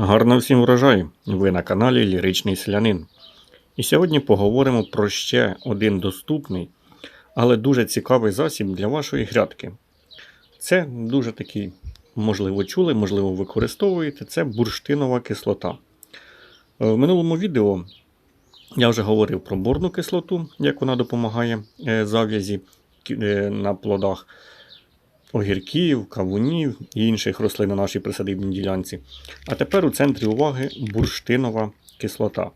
Гарно всім врожаю! Ви на каналі Ліричний Селянин. І сьогодні поговоримо про ще один доступний, але дуже цікавий засіб для вашої грядки. Це дуже такий, можливо, чули, можливо, використовуєте. Це бурштинова кислота. Е, В минулому відео я вже говорив про борну кислоту, як вона допомагає е, зав'язі е, на плодах огірків, кавунів і інших рослин на нашій присадибній ділянці. А тепер у центрі уваги бурштинова кислота.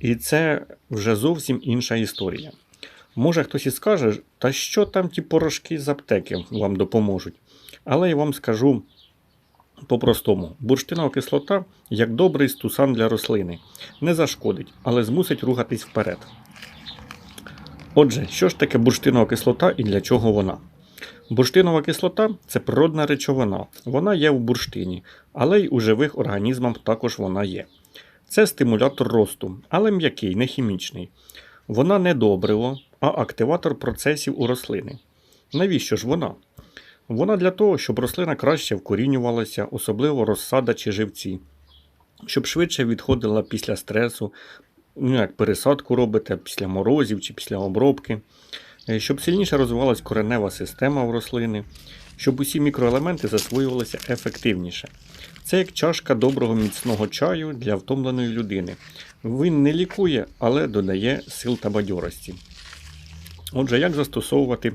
І це вже зовсім інша історія. Може хтось і скаже, та що там ті порошки з аптеки вам допоможуть. Але я вам скажу по-простому: бурштинова кислота як добрий стусан для рослини. Не зашкодить, але змусить рухатись вперед. Отже, що ж таке бурштинова кислота і для чого вона? Бурштинова кислота це природна речовина. Вона є в бурштині, але й у живих організмах також вона є. Це стимулятор росту, але м'який, не хімічний. Вона не добриво, а активатор процесів у рослини. Навіщо ж вона? Вона для того, щоб рослина краще вкорінювалася, особливо розсада чи живці, щоб швидше відходила після стресу, ну як пересадку робите після морозів чи після обробки, щоб сильніше розвивалась коренева система в рослини, щоб усі мікроелементи засвоювалися ефективніше. Це як чашка доброго міцного чаю для втомленої людини. Він не лікує, але додає сил та бадьорості. Отже, як застосовувати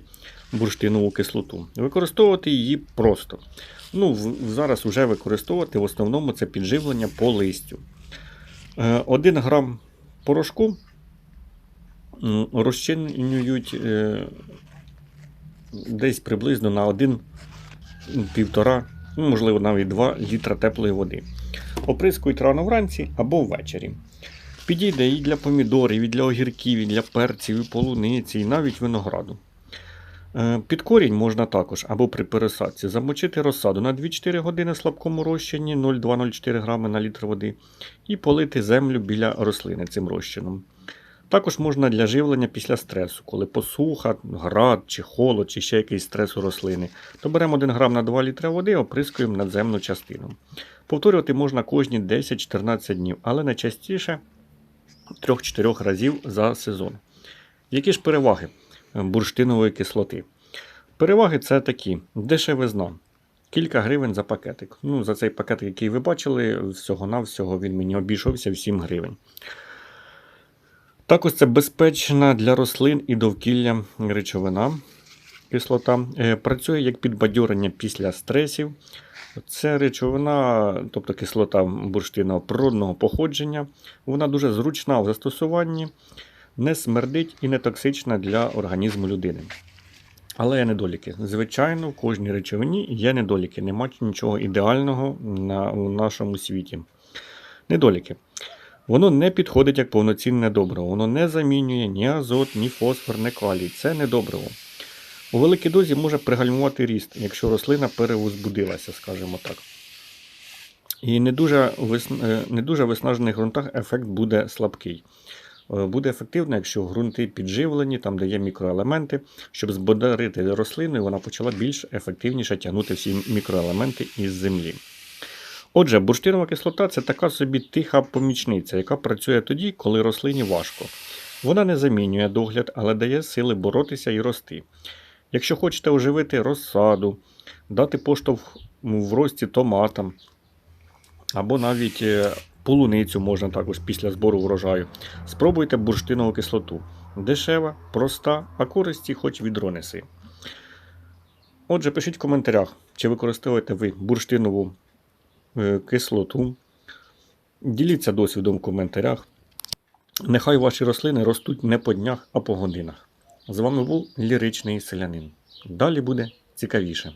бурштинову кислоту? Використовувати її просто. Ну, зараз вже використовувати в основному це підживлення по листю. 1 грам порошку розчинюють е, десь приблизно на 1-1,5, ну, можливо, навіть 2 літра теплої води. Оприскують рано вранці або ввечері. Підійде і для помідорів, і для огірків, і для перців, і полуниці, і навіть винограду. Е, Під корінь можна також або при пересадці замочити розсаду на 2-4 години в слабкому розчині 0,2-0,4 грами на літр води і полити землю біля рослини цим розчином. Також можна для живлення після стресу, коли посуха, град чи холод, чи ще якийсь стрес у рослини, то беремо 1 грам на 2 літри води, оприскуємо надземну частину. Повторювати можна кожні 10-14 днів, але не частіше 3-4 разів за сезон. Які ж переваги е, бурштинової кислоти? Переваги це такі: дешевизна. Кілька гривень за пакетик. Ну, за цей пакетик, який ви бачили, всього-навсього він мені обійшовся в 7 гривень. Також це безпечна для рослин і довкілля речовина. Кислота Е, працює як підбадьорення після стресів. Це речовина, тобто кислота бурштина природного походження. Вона дуже зручна в застосуванні, не смердить і не токсична для організму людини. Але є недоліки. Звичайно, в кожній речовині є недоліки. Нема нічого ідеального на, у нашому світі. Недоліки. Воно не підходить як повноцінне добриво. Воно не замінює ні азот, ні фосфор, ні калій. Це не добриво. У великій дозі може пригальмувати ріст, якщо рослина перевозбудилася, скажімо так. І не дуже, е, не дуже виснажених ґрунтах ефект буде слабкий. Е, Буде ефективно, якщо ґрунти підживлені, там де є мікроелементи, щоб збодарити рослину, і вона почала більш ефективніше тягнути всі мікроелементи із землі. Отже, бурштинова кислота це така собі тиха помічниця, яка працює тоді, коли рослині важко. Вона не замінює догляд, але дає сили боротися і рости. Якщо хочете оживити розсаду, дати поштовх в рості томатам, або навіть е, полуницю можна також після збору врожаю, спробуйте бурштинову кислоту. Дешева, проста, а користі хоч відро неси. Отже, пишіть в коментарях, чи використовуєте ви бурштинову кислоту. Діліться досвідом в коментарях. Нехай ваші рослини ростуть не по днях, а по годинах. З вами був ліричний селянин. Далі буде цікавіше.